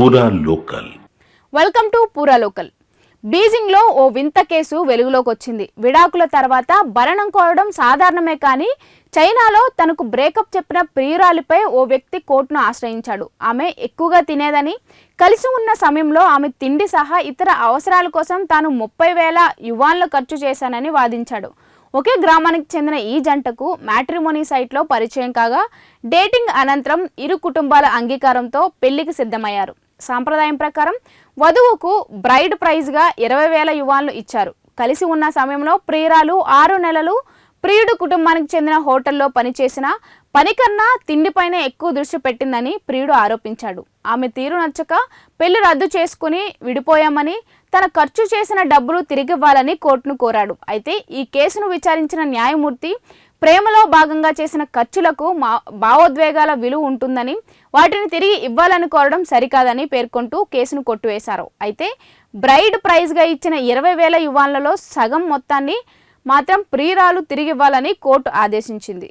Poora local. Welcome to Poora local. బీజింగ్లో ఓ వింత case వెలుగులోకి వచ్చింది విడాకుల తర్వాత భరణం కోరడం సాధారణమే కానీ చైనాలో తనకు బ్రేకప్ చెప్పిన ప్రియురాలిపై ఓ వ్యక్తి కోర్టును ఆశ్రయించాడు. ఆమె ఎక్కువగా తినేదని కలిసి ఉన్న సమయంలో ఆమె తిండి సహా ఇతర అవసరాల కోసం తాను ముప్పై వేల యువాన్లు ఖర్చు చేశానని వాదించాడు. ఒకే గ్రామానికి చెందిన ఈ జంటకు మ్యాట్రిమోనీ సైట్లో పరిచయం కాగా డేటింగ్ అనంతరం ఇరు కుటుంబాల అంగీకారంతో పెళ్ళికి సిద్ధమయ్యారు. సాంప్రదాయం ప్రకారం వధువుకు బ్రైడ్ ప్రైజ్గా ఇరవై వేల యువాన్లు ఇచ్చారు. కలిసి ఉన్న సమయంలో ప్రియురాలు ఆరు నెలలు ప్రియుడు కుటుంబానికి చెందిన హోటల్లో పనిచేసిన పని కన్నా తిండిపైనే ఎక్కువ దృష్టి పెట్టిందని ప్రియుడు ఆరోపించాడు. ఆమె తీరు నచ్చక పెళ్ళి రద్దు చేసుకుని విడిపోయామని తన ఖర్చు చేసిన డబ్బులు తిరిగివ్వాలని కోర్టును కోరాడు. అయితే ఈ కేసును విచారించిన న్యాయమూర్తి ప్రేమలో భాగంగా చేసిన ఖర్చులకు మా భావోద్వేగాల విలువ ఉంటుందని వాటిని తిరిగి ఇవ్వాలని కోరడం సరికాదని పేర్కొంటూ కేసును కొట్టివేశారు. అయితే బ్రైడ్ ప్రైజ్గా ఇచ్చిన ఇరవై వేల యువాన్లలో సగం మొత్తాన్ని మాత్రం ప్రియురాలు తిరిగి ఇవ్వాలని కోర్టు ఆదేశించింది.